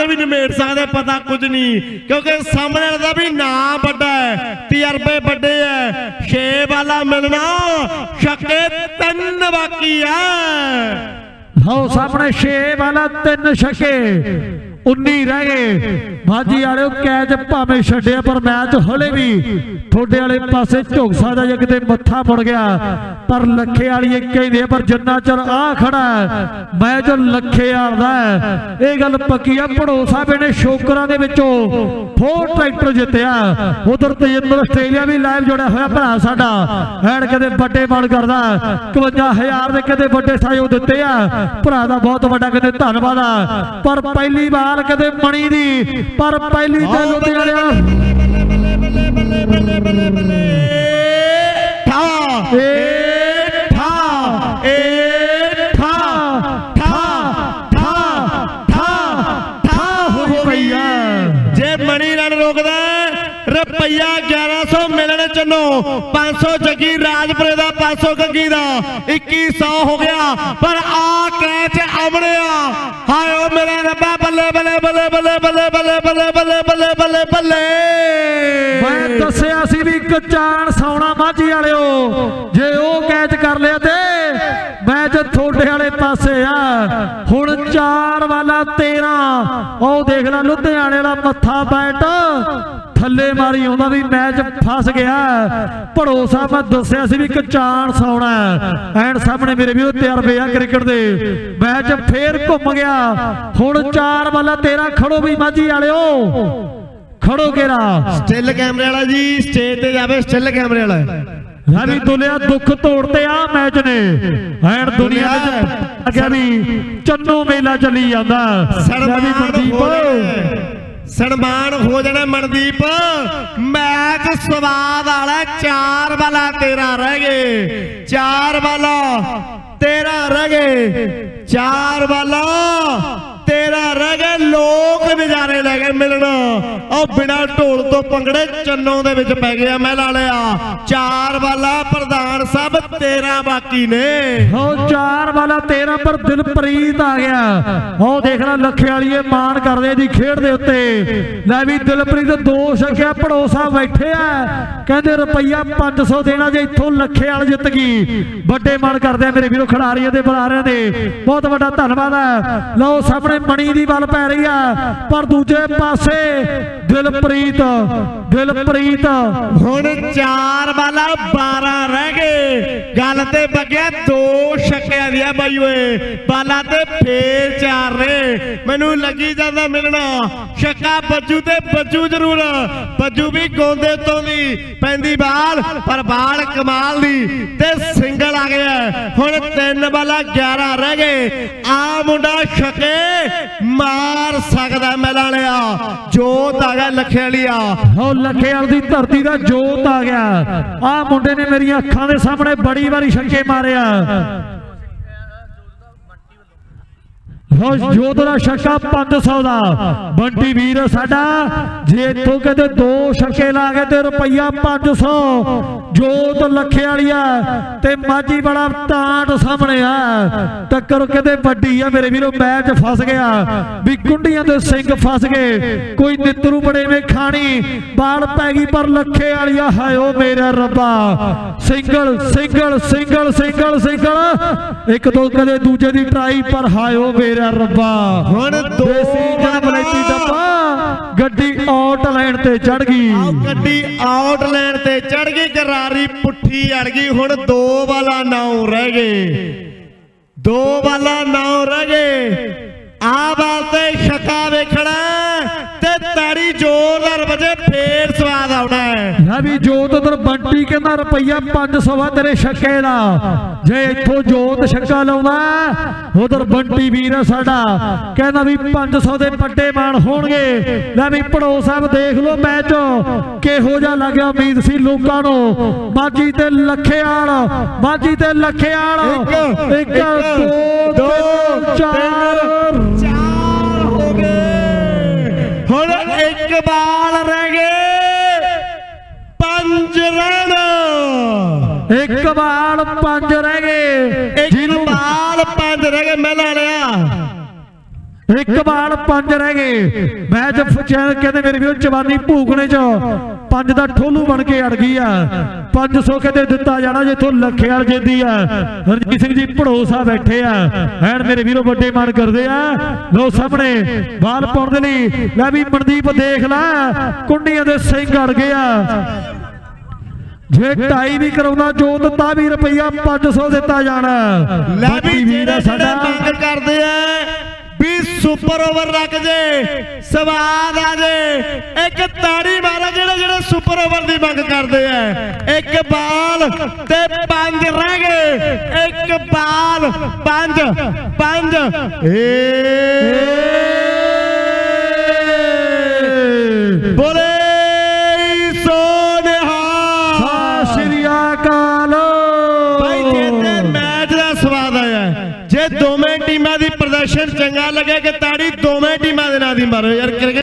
ਦੇ ਵੀ ਨਿਮੇੜ ਸਕਦੇ, ਪਤਾ ਕੁਝ ਨਹੀਂ। ਕਿਉਂਕਿ ਸਾਹਮਣੇ ਵਾਲੇ ਦਾ ਵੀ ਨਾਂ ਵੱਡਾ ਹੈ, ਤਜਰਬੇ ਵੱਡੇ ਹੈ। ਛੇ ਵਾਲਾ ਮਿਲਣਾ, ਛੱਕੇ ਤਿੰਨ ਬਾਕੀ ਹੈ। ਲਓ ਸਾਹਮਣੇ ਛੇ ਵਾਲਾ, ਤਿੰਨ ਛੱਕੇ। 19 ਰਹਿ ਗਏ। ਹਾਂਜੀ ਵਾਲਿਓ, ਕੈਚ ਭਾਵੇਂ ਛੱਡਿਆ, ਪਰ ਮੈਚ ਹਲੇ ਵੀ ਤੁਹਾਡੇ ਵਾਲੇ ਪਾਸੇ ਝੁਕ ਸਕਦਾ ਜੇ ਕਿਤੇ ਮੱਥਾ ਮੁੜ ਗਿਆ। ਪਰ ਲੱਖੇ ਵਾਲੀ ਕਹਿੰਦੇ ਪਰ ਜਿੰਨਾ ਚਿਰ ਆ ਖੜਾ ਮੈਚ ਲੱਖੇ ਵਾਲਾ ਇਹ ਗੱਲ ਪੱਕੀ ਆ, ਭੜੋਸਾ ਨੇ ਸ਼ੋਕਰਾਂ ਦੇ ਵਿੱਚੋਂ। ਫੋਰ ਟਰੈਕਟਰ ਜਿੱਤਿਆ। ਉਧਰ ਤੇਜਿੰਦਰ ਆਸਟ੍ਰੇਲੀਆ ਵੀ ਲਾਈਵ ਜੁੜਿਆ ਹੋਇਆ ਭਰਾ ਸਾਡਾ। ਐਨ ਕਦੇ ਵੱਡੇ ਮਨ ਕਰਦਾ। 51000 ਦੇ ਕਦੇ ਵੱਡੇ ਸਾਇਓ ਦਿੱਤੇ ਆ। ਭਰਾ ਦਾ ਬਹੁਤ ਵੱਡਾ ਕਦੇ ਧੰਨਵਾਦ ਆ। ਪਰ ਪਹਿਲੀ ਵਾਰ ਕਦੇ ਮਣੀ ਦੀ ਪਰ ਪਹਿਲੀ ਤੇ ਲੁਧਿਆਣਾ ਠਾ। ਏ ਠਾ। ਏ ਠਾ। ਠਾ। ਠਾ। ਠਾ। ਠਾ ਹੋ ਪਈਆ ਜੇ ਮਣੀ ਰਨ ਰੋਕਦਾ ਰੁਪਈਆ 1100 ਮਿਲਣ ਚੰਨੋ 500 ਜੱਗੀ ਰਾਜਪੁਰੇ ਦਾ 500 ਗੱਗੀ ਦਾ 2100 ਹੋ ਗਿਆ ਪਰ ਆ ਕੈਚ ਰੱਬਾ ਬੱਲੇ ਬੱਲੇ ਬੱਲੇ ਬੱਲੇ ਬੱਲੇ ਬੱਲੇ ਬੱਲੇ ਬੱਲੇ ਬੱਲੇ ਬੱਲੇ। ਮੈਂ ਦੱਸਿਆ ਸੀ ਵੀ ਇੱਕ ਚਾਣ ਸੌਣਾ ਮਾਝੀ ਵਾਲਿਓ। ਜੇ ਉਹ ਕੈਚ ਕਰ ਲਿਆ ਤੇ ਮੈਚ ਤੁਹਾਡੇ ਵਾਲੇ ਪਾਸੇ ਆ। ਹੁਣ 4 ਵਾਲਾ 13 ਉਹ ਦੇਖ ਲੈ ਲੁਧਿਆਣੇ ਵਾਲਾ ਮੱਥਾ ਬੈਟ। ਥੱਲੇ ਮਾਰੀ ਆਉਂਦਾ ਵੀ ਮੈਚ ਫਸ ਗਿਆ। ਭੜੋਸਾ ਮੈਂ ਦੱਸਿਆ ਸੀ ਵੀ ਇੱਕ ਚਾਣ ਸੌਣਾ ਐਨ ਸਾਹਮਣੇ ਮੇਰੇ ਵੀਰੋ ਤਜਰਬੇ ਆ ਕ੍ਰਿਕਟ ਦੇ। ਮੈਚ ਫੇਰ ਘੁੰਮ ਗਿਆ। ਹੁਣ 4 ਵਾਲਾ 13 ਖੜੋ ਵੀ ਮਾਝੀ ਵਾਲਿਓ। ਖੜੋ ਕੇਰਾ ਸਟਿਲ ਕੈਮਰੇ ਵਾਲਾ ਜੀ ਸਟੇਜ ਤੇ ਜਾਵੇ ਸਟਿਲ ਕੈਮਰੇ ਵਾਲਾ। ਰਵੀ ਦੁਲਿਆ ਦੁੱਖ ਤੋੜਤੇ ਆ ਮੈਚ ਨੇ। ਐਨ ਦੁਨੀਆ ਵਿੱਚ ਅੱਗੇ ਵੀ ਚੰਨੋ ਮੇਲਾ ਚੱਲੀ ਜਾਂਦਾ। ਰਵੀ ਜਾਣਾ ਸਨਮਾਨ ਹੋ ਜਾਣਾ ਮਨਦੀਪ। ਮੈਚ ਸਵਾਦ ਵਾਲਾ ਚਾਰ ਵਾਲਾ ਤੇਰਾ ਰਹਿ ਗਏ। ਚਾਰ ਵਾਲਾ ਤੇਰਾ ਰਹਿ ਗਏ। ਚਾਰ ਵਾਲਾ ਤੇਰਾ ਰਹਿ ਗਏ। ਲੋਕ ਨਜ਼ਾਰੇ ਕੇ ਮਿਲਣ। ਉਹ ਬਿਨਾ ਢੋਲ ਤੋਂ ਪੰਗੜੇ ਚੰਨੋਂ ਦੇ ਵਿੱਚ ਪੈ ਗਿਆ ਮੈਂ ਲਾ ਚਾਰ ਵਾਲਾ ਪ੍ਰਧਾਨ ਸਾਹਿਬ ਤੇਰਾ ਬਾਕੀ ਨੇ। ਹੋ ਚਾਰ ਵਾਲਾ 13 ਪਰ ਦਿਲਪ੍ਰੀਤ ਆ ਗਿਆ। ਉਹ ਦੇਖ ਲੱਖੇ ਵਾਲੀਏ ਮਾਣ ਕਰਦੇ ਦੀ ਖੇਡ ਦੇ ਉੱਤੇ। ਲੈ ਵੀ ਦਿਲਪ੍ਰੀਤ ਦੋ ਛੱਕਿਆ ਪੜੋਸਾ ਬੈਠੇ ਆ ਕਹਿੰਦੇ ਰੁਪਈਆ 500 ਦੇਣਾ ਜੇ ਇੱਥੋਂ ਲੱਖੇ ਵਾਲ ਜਿੱਤ ਗਈ। ਵੱਡੇ ਮਾਣ ਕਰਦੇ ਆ ਮੇਰੇ ਵੀਰੋ ਖਿਡਾਰੀਆਂ ਦੇ, ਬੁਲਾਰਿਆਂ ਦੇ। ਬਹੁਤ ਵੱਡਾ ਧੰਨਵਾਦ ਹੈ ਲਓ ਸਾਹਮਣੇ ਮਣੀ ਦੀ ਵੱਲ ਪੈ ਰਹੀ ਆ, ਪਰ ਦੂਜੇ ਪਾਸੇ ਦਿਲਪ੍ਰੀਤ ਦਿਲਪ੍ਰੀਤ ਹੁਣ 4 ਵਾਲਾ 12 ਰਹਿ ਗਏ। ਗੱਲ ਤੇ ਬੱਗਿਆ ਦੋ ਛੱਕਿਆਂ ਦੀ ਆ ਬਾਈ ਓਏ। ਬਾਲਾ ਤੇ ਫੇਰ ਚਾਰ ਰਹੇ ਮੈਨੂੰ ਲੱਗੀ ਜਾਂਦਾ ਮਿਲਣਾ। ਛੱਕਾ ਬੱਜੂ ਤੇ ਬੱਜੂ ਜ਼ਰੂਰ। ਬੱਜੂ ਵੀ ਗੋਂਦੇ ਤੋਂ ਦੀ ਪੈਂਦੀ ਬਾਲ ਪਰ ਬਾਲ ਕਮਾਲ ਦੀ ਤੇ ਸਿੰਗਲ ਆ ਗਿਆ। ਹੁਣ 3 ਵਾਲਾ 11 ਰਹਿ ਗਏ। ਆ ਮੁੰਡਾ ਛੱਕੇ ਮਾਰ ਸਕਦਾ ਮੈਲਾਂ ਵਾਲਿਆ। ਜੋਤ ਆ ਗਿਆ ਲੱਖੇ ਵਾਲੀਆ ਲੱਖੇਵਾਲ ਦੀ ਧਰਤੀ ਦਾ ਜੋਤ ਆ ਗਿਆ। ਆ ਮੁੰਡੇ ਨੇ ਮੇਰੀਆਂ ਅੱਖਾਂ ਦੇ ਸਾਹਮਣੇ ਬੜੀ ਵਾਰੀ ਛੱਕੇ ਮਾਰਿਆ। ਹੋ ਜੋਤ ਦਾ ਛੱਕਾ 500 ਦਾ। ਬੰਟੀ ਵੀਰ ਸਾਡਾ, ਜੇ ਇੱਥੋਂ ਕਹਿੰਦੇ ਦੋ ਛੱਕੇ ਲਾ ਕੇ ਤੇ ਰੁਪਈਆ 500 ਜੋਤ ਲੱਖੇ ਵਾਲੀ ਆ, ਤੇ ਮਾਝੀ ਬੜਾ ਟਾਂਟ ਸਾਹਮਣੇ ਆ। ਟੱਕਰ ਕਹਿੰਦੇ ਵੱਡੀ ਆ, ਮੇਰੇ ਵੀਰੋ, ਮੈਚ ਫਸ ਗਿਆ। ਵੀ ਕੁੰਡੀਆਂ ਦੇ ਸਿੰਘ ਫਸ ਗਏ। ਕੋਈ ਨਿੱਤਰੂ ਬੜੇਵੇਂ ਖਾਣੀ ਬਾਲ ਪੈ ਗਈ, ਪਰ ਲੱਖੇ ਵਾਲੀ ਆ ਹਾਇਓ ਮੇਰਾ ਰੱਬਾ। Single single single single single. ਇੱਕ ਦੋ ਕਦੇ ਦੂਜੇ ਦੀ ਟਰਾਈ, ਪਰ ਹਾਇਓ ਮੇਰੇ ਰੱਬਾ। ਹੁਣ ਦੋ ਜਾਂ ਬਲੈਤੀ ਡੱਬਾ ਗੱਡੀ ਆਊਟ ਲਾਈਨ ਤੇ ਚੜ ਗਈ। ਆਹ ਗੱਡੀ ਆਊਟ ਲਾਈਨ ਤੇ ਚੜ ਗਈ ਗਰਾਰੀ ਪੁੱਠੀ ਅੜ ਗਈ। ਹੁਣ ਦੋ ਵਾਲਾ ਨਾਉ ਰਹਿ ਗਏ। ਦੋ ਵਾਲਾ ਨਾਉ ਰਹਿ ਗਏ। ਆ ਬਾਲ ਤੇ ਛੱਕਾ ਵੇਖਣਾ। ਵੀ ਜੋਤ ਉਧਰ ਬੰਟੀ ਕਹਿੰਦਾ ਰੁਪਈਆ 500 ਤੇਰੇ ਛੱਕੇ ਦਾ। ਜੇ ਇੱਥੋਂ ਜੋਤ ਛੱਕਾ ਲਾਉਂਦਾ ਉਧਰ ਬੰਟੀ ਵੀਰ ਸਾਡਾ। ਕਹਿੰਦਾ ਵੀ 500 ਦੇ ਪੱਟੇ ਮਾਣ ਹੋਣਗੇ। ਲੈ ਵੀ ਪੜੋ ਸਾਹਿਬ ਦੇਖ ਲਓ ਮੈਚ। ਕਿਹੋ ਜਿਹਾ ਲੱਗਿਆ ਉਮੀਦ ਸੀ ਲੋਕਾਂ ਨੂੰ। ਬਾਜੀ ਤੇ ਲੱਖੇਆਲ ਬਾਜੀ ਤੇ ਲੱਖੇਆਲ। 1 2 3 4 ਬਾਲ ਪੰਜ ਰਹਿ ਗਏ ਇੱਕ ਬਾਲ ਪੰਜ ਰਹਿ ਗਏ ਮਹਿਲਾ ਲਿਆ। ਇੱਕ ਬਾਲ ਪੰਜ ਰਹਿ ਗਏ। ਮੈਚ ਫਚੈਨ ਕਹਿੰਦੇ ਮੇਰੇ ਵੀਰੋ ਜਵਾਨੀ ਭੂਕਣੇ ਚ ਪੰਜ ਦਾ ਠੋਲੂ ਬਣ ਕੇ ਅੜ ਗਈ ਆ। 500 ਕਹਿੰਦੇ ਦਿੱਤਾ ਜਾਣਾ ਜਿੱਥੋਂ ਲੱਖਿਆਲ ਜਿੱਦੀ ਆ। ਰਣਜੀਤ ਸਿੰਘ ਜੀ ਭੜੋਸਾ ਬੈਠੇ ਆ। ਐਨ ਮੇਰੇ ਵੀਰੋ ਵੱਡੇ ਮਨ ਕਰਦੇ ਆ। ਲੋ ਸਾਹਮਣੇ ਬਾਲ ਪਾਉਣ ਦੇ ਲਈ ਲੈ ਵੀ ਮਨਦੀਪ ਦੇਖ ਲੈ। ਕੁੰਡੀਆਂ ਦੇ ਸਿੰਘ ਅੜ ਗਏ ਆ। ਜੇ ਢਾਈ ਵੀ ਕਰਾਉਂਦਾ ਜੋਤ ਤਾਂ ਵੀ ਰੁਪਈਆ 500 ਦਿੱਤਾ ਜਾਣਾ। ਲੈ ਵੀ ਵੀਰ ਜਿਹੜੇ ਮੰਗ ਕਰਦੇ ਆ ਵੀ ਸੁਪਰ ਓਵਰ ਰੱਖ ਜੇ ਸਵਾਦ ਆ ਜੇ। ਇੱਕ ਤਾੜੀ ਮਾਰਾ ਜਿਹੜੇ ਜਿਹੜੇ ਸੁਪਰ ਓਵਰ ਦੀ ਮੰਗ ਕਰਦੇ ਆ ਇੱਕ ਬਾਲ ਤੇ ਪੰਜ ਰਹਿ ਗਏ। ਇੱਕ ਬਾਲ ਪੰਜ ਪੰਜ। ਏ ਜੇ ਦੋਵੇਂ ਟੀਮਾਂ ਦੀ ਪ੍ਰਦਰਸ਼ਨ ਚੰਗਾ ਲੱਗੇ ਕਿ ਤਾੜੀ ਦੋਵੇਂ ਟੀਮਾਂ ਦੇ ਨਾਂ ਦੀ ਮਾਰੋ। ਯਾਰ ਕ੍ਰਿਕਟ